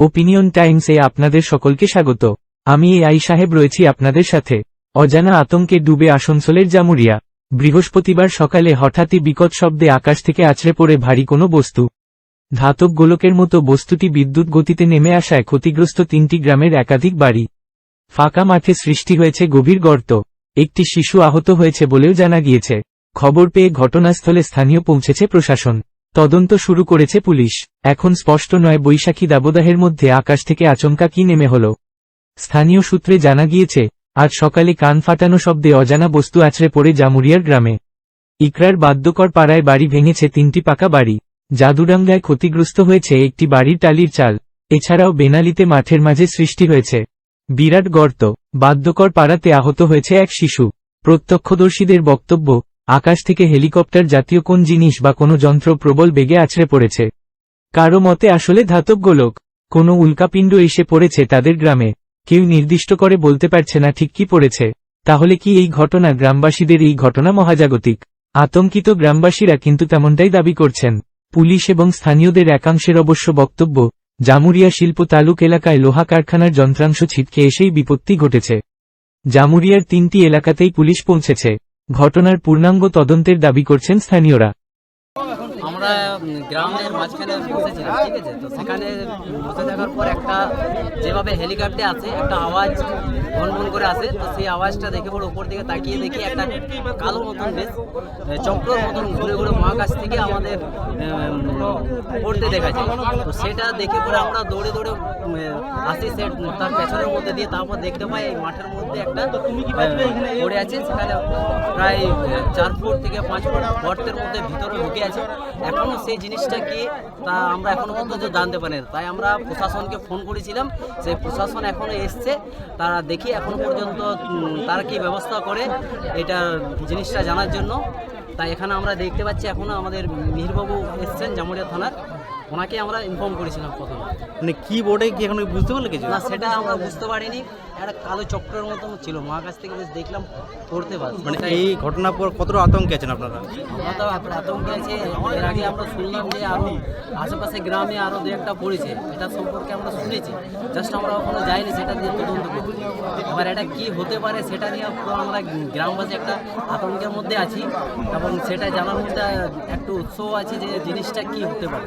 Opinion টাইমসে আপনাদের সকলকে স্বাগত। আমি এ আই সাহেব রয়েছি আপনাদের সাথে। অজানা আতঙ্কে ডুবে আসানসোলের জামুরিয়া। বৃহস্পতিবার সকালে হঠাৎই বিকট শব্দে আকাশ থেকে আছড়ে পড়ে ভারী কোনো বস্তু। ধাতব গোলকের মতো বস্তুটি বিদ্যুৎ গতিতে নেমে আসায় ক্ষতিগ্রস্ত তিনটি গ্রামের একাধিক বাড়ি। ফাঁকা মাঠে সৃষ্টি হয়েছে গভীর গর্ত। একটি শিশু আহত হয়েছে বলেও জানা গিয়েছে। খবর পেয়ে ঘটনাস্থলে স্থানীয় পৌঁছেছে প্রশাসন। তদন্ত শুরু করেছে পুলিশ। এখন স্পষ্ট নয় বৈশাখী দাবদাহের মধ্যে আকাশ থেকে আচমকা কি নেমে হল। স্থানীয় সূত্রে জানা গিয়েছে, আজ সকালে কান ফাটানো শব্দে অজানা বস্তু আছড়ে পড়ে জামুরিয়ার গ্রামে। ইকরার বাদ্যকর পাড়ায় বাড়ি ভেঙেছে তিনটি পাকা বাড়ি। জাদুডাঙ্গায় ক্ষতিগ্রস্ত হয়েছে একটি বাড়ির টালির চাল। এছাড়াও বেনালিতে মাঠের মাঝে সৃষ্টি হয়েছে। বিরাট গর্ত। বাদ্যকর পাড়াতে আহত হয়েছে এক শিশু। প্রত্যক্ষদর্শীদের বক্তব্য আকাশ থেকে হেলিকপ্টার জাতীয় কোন জিনিস বা কোনো যন্ত্র প্রবল বেগে আছড়ে পড়েছে। কারও মতে আসলে ধাতব গোলক কোনো উল্কাপিণ্ড এসে পড়েছে তাদের গ্রামে। কেউ নির্দিষ্ট করে বলতে পারছে না ঠিক কি পড়েছে। তাহলে কি এই ঘটনা গ্রামবাসীদের এই ঘটনা মহাজাগতিক? আতঙ্কিত গ্রামবাসীরা কিন্তু তেমনটাই দাবি করছেন। পুলিশ এবং স্থানীয়দের একাংশের অবশ্য বক্তব্য, জামুরিয়া শিল্প তালুক এলাকায় লোহা কারখানার যন্ত্রাংশ ছিটকে এসেই বিপত্তি ঘটেছে। জামুরিয়ার তিনটি এলাকাতেই পুলিশ পৌঁছেছে। ঘটনার পূর্ণাঙ্গ তদন্তের দাবি করছেন স্থানীয়রা। আমরা গ্রামের মাঝখানে বসেছিলাম, ঠিক আছে? তো সেখানে বসে থাকার পর একটা যেভাবে হেলিকপ্টার আছে, একটা আওয়াজ ভন ভন করে আসে তো সেই আওয়াজটা দেখে পরে উপর দিকে তাকিয়ে দেখি একটা কালো মতন বেশ চক্রর মতন ঘুরে ঘুরে মহাকাশ থেকে আমাদের পড়তে দেখা যায়। তো সেটা দেখে পরে আমরা দৌড়ে দৌড়ে আসি সে তার পেছনের মধ্যে দিয়ে তারপর দেখতে পাই এই মাঠের মধ্যে একটা পড়ে আছে। সেখানে প্রায় চার ফুট থেকে পাঁচ ফুট গর্তের মধ্যে ভিতরে ঢুকে আছে। এখনও সেই জিনিসটা কি তা আমরা এখনও পর্যন্ত জানতে পারি তাই আমরা প্রশাসনকে ফোন করেছিলাম সেই প্রশাসন এখনও এসছে, তারা দেখি এখন পর্যন্ত তারা কি ব্যবস্থা করে এটা জিনিসটা জানার জন্য। তাই এখানে আমরা দেখতে পাচ্ছি এখনও আমাদের মিহিরবাবু এসছেন জামুরিয়া থানার। ওনাকে আমরা ইনফর্ম করেছিলাম প্রথমে। মানে কি বোর্ডে কি এখন বুঝতে পারলে কিছু? না সেটা আমরা বুঝতে পারিনি। একটা কালো চক্রের মতন ছিল। মহাকাশ থেকে বেশ দেখলাম পড়তে পারছি। মানে এই ঘটনার পর কতটা আতঙ্কে আছেন আপনারা? আতঙ্কে আছে। এর আগে আমরা শুনলাম যে আরও আশেপাশে গ্রামে আরও দু একটা পড়েছে। এটা সম্পর্কে আমরা শুনেছি। জাস্ট আমরা ওখানে যাইনি সেটা নিয়ে তদন্ত করব এবার এটা কি হতে পারে সেটা নিয়ে আমরা গ্রামবাসী একটা আতঙ্কের মধ্যে আছি। এবং সেটা জানার মধ্যে একটু উৎসাহ আছে যে জিনিসটা কি হতে পারে।